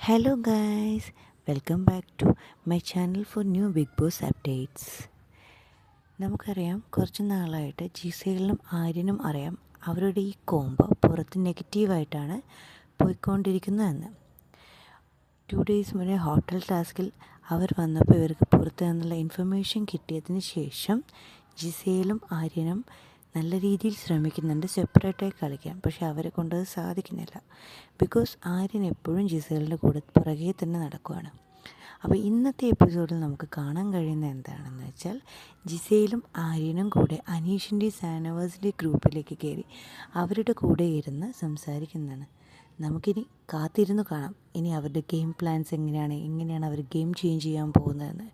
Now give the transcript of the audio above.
Hello guys welcome back to my channel for new Bigg Boss updates നമുക്കറിയാം കുറച്ച് നാളായിട്ട് ജിസയിലും ആര്യനും അറിയാം. അവരുടെ ഈ കോംബോ പുറത്ത് നെഗറ്റീവായിട്ടാണ് പോയിക്കൊണ്ടിരിക്കുന്നതെന്ന്. ടു ഡേയ്സ് മുന്നേ ഹോട്ടൽ ടാസ്കിൽ അവർ വന്നപ്പോൾ ഇവർക്ക് പുറത്ത് നിന്നുള്ള ഇൻഫർമേഷൻ കിട്ടിയതിന് ശേഷം ജിസയിലും ആര്യനും നല്ല രീതിയിൽ ശ്രമിക്കുന്നുണ്ട്. സെപ്പറേറ്റായി കളിക്കാൻ പക്ഷെ അവരെ കൊണ്ട് അത് സാധിക്കുന്നില്ല. ബിക്കോസ് ആര്യൻ എപ്പോഴും ജിസേലിന്റെ കൂടെ പുറകെ തന്നെ നടക്കുവാണ്. അപ്പോൾ ഇന്നത്തെ എപ്പിസോഡിൽ നമുക്ക് കാണാൻ കഴിയുന്ന എന്താണെന്ന് വെച്ചാൽ ജിസയിലും ആര്യനും കൂടെ അനീഷിന്റെ സാനവേഴ്സിന്റെ ഗ്രൂപ്പിലേക്ക് കയറി അവരുടെ കൂടെ ഇരുന്ന് സംസാരിക്കുന്നതാണ്. നമുക്കിനി കാത്തിരുന്ന് കാണാം. ഇനി അവരുടെ ഗെയിം പ്ലാൻസ് എങ്ങനെയാണ്? എങ്ങനെയാണ് അവർ ഗെയിം ചേഞ്ച് ചെയ്യാൻ പോകുന്നതെന്ന്?